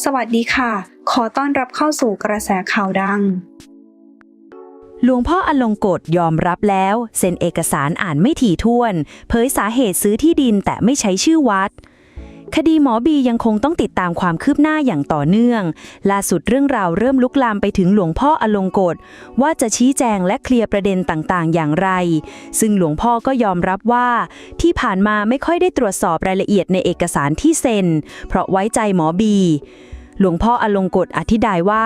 สวัสดีค่ะ ขอต้อนรับเข้าสู่กระแสข่าวดัง หลวงพ่ออลงกฎยอมรับแล้ว เซ็นเอกสารอ่านไม่ถี่ถ้วน เผยสาเหตุซื้อที่ดินแต่ไม่ใช้ชื่อวัด คดีหมอบียังคงต้องติดตามความคืบหน้าอย่างต่อเนื่อง ล่าสุดเรื่องราวเริ่มลุกลามไปถึงหลวงพ่ออลงกฎว่าจะชี้แจงและเคลียร์ประเด็นต่างๆ อย่างไร ซึ่งหลวงพ่อก็ยอมรับว่า ที่ผ่านมาไม่ค่อยได้ตรวจสอบรายละเอียดในเอกสารที่เซ็น เพราะไว้ใจหมอบี หลวงพ่ออลงกฎอธิบายว่า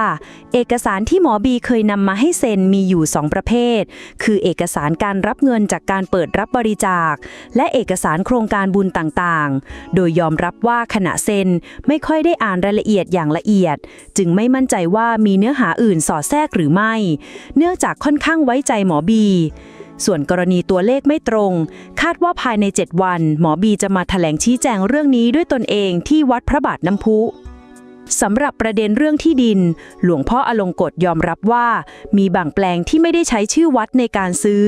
เอกสารที่หมอบีเคยนำมาให้เซ็นมีอยู่ 2 ประเภท คือเอกสารการรับเงินจากการเปิดรับบริจาค และเอกสารโครงการบุญต่างๆ โดยยอมรับว่าขณะเซ็นไม่ค่อยได้อ่านรายละเอียดอย่างละเอียด จึงไม่มั่นใจว่ามีเนื้อหาอื่นสอดแทรกหรือไม่ เนื่องจากค่อนข้างไว้ใจหมอบีส่วนกรณีตัวเลขไม่ตรง คาดว่าภายใน 7 วัน หมอบีจะมาแถลงชี้แจงเรื่องนี้ด้วยตนเองที่วัดพระบาทน้ำพุ สำหรับประเด็นเรื่องที่ดิน หลวงพ่ออลงกฎยอมรับว่า มีบางแปลงที่ไม่ได้ใช้ชื่อวัดในการซื้อ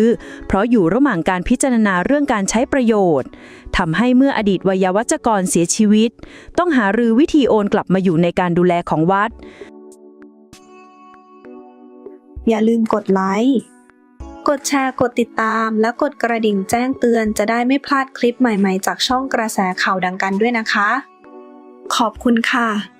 เพราะอยู่ระหว่างการพิจารณาเรื่องการใช้ประโยชน์ทำให้เมื่ออดีตวัยวัจกรเสียชีวิต ต้องหารือวิธีโอนกลับมาอยู่ในการดูแลของวัด อย่าลืมกดไลค์ กดแชร์ กดติดตาม และกดกระดิ่งแจ้งเตือนจะได้ไม่พลาดคลิปใหม่ๆ จากช่องกระแสข่าวดังกันด้วยนะคะ ขอบคุณค่ะ